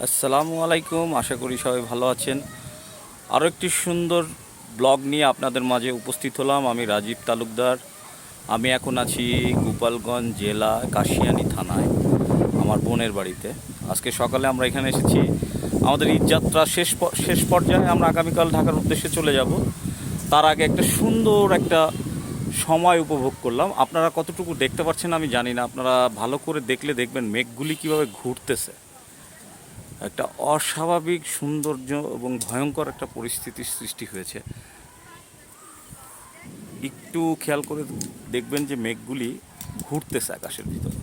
আসসালামু আলাইকুম, আশা করি সবাই ভালো আছেন। আরও একটি সুন্দর ব্লগ নিয়ে আপনাদের মাঝে উপস্থিত হলাম। আমি রাজীব তালুকদার। আমি এখন আছি গোপালগঞ্জ জেলা কাশিয়ানি থানায়, আমার বোনের বাড়িতে। আজকে সকালে আমরা এখানে এসেছি। আমাদের ঈদযাত্রা শেষ শেষ পর্যায়ে আমরা আগামীকাল ঢাকার উদ্দেশ্যে চলে যাব। তার আগে একটা সুন্দর একটা সময় উপভোগ করলাম। আপনারা কতটুকু দেখতে পাচ্ছেন আমি জানি না। আপনারা ভালো করে দেখলে দেখবেন মেঘগুলি কীভাবে ঘুরতেছে। একটা অস্বাভাবিক সৌন্দর্য এবং ভয়ঙ্কর একটা পরিস্থিতির সৃষ্টি হয়েছে। একটু খেয়াল করে দেখবেন যে মেঘগুলি ঘুরতেছে আকাশের ভিতরে।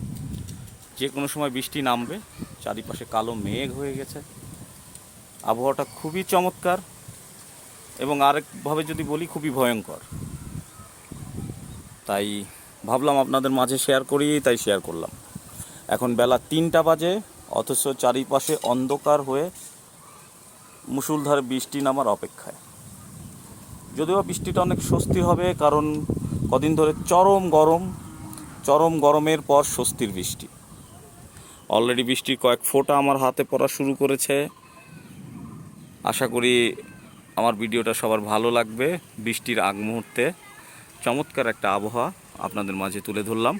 যে কোনো সময় বৃষ্টি নামবে, চারিপাশে কালো মেঘ হয়ে গেছে। আবহাওয়াটা খুবই চমৎকার এবং আরেকভাবে যদি বলি, খুবই ভয়ঙ্কর। তাই ভাবলাম আপনাদের মাঝে শেয়ার করি, তাই শেয়ার করলাম। এখন বেলা তিনটা বাজে। অথচ চারিপাশে অন্ধকার হয়ে মুসুলধারে বৃষ্টি নামার অপেক্ষায়। যদিও বৃষ্টিটা অনেক স্বস্তি হবে, কারণ কদিন ধরে চরম গরম, চরম গরমের পর স্বস্তির বৃষ্টি। অলরেডি বৃষ্টির কয়েক ফোঁটা আমার হাতে পড়া শুরু করেছে। আশা করি আমার ভিডিওটা সবার ভালো লাগবে বৃষ্টির আগ মুহূর্তে। চমৎকার একটা আবহাওয়া আপনাদের মাঝে তুলে ধরলাম।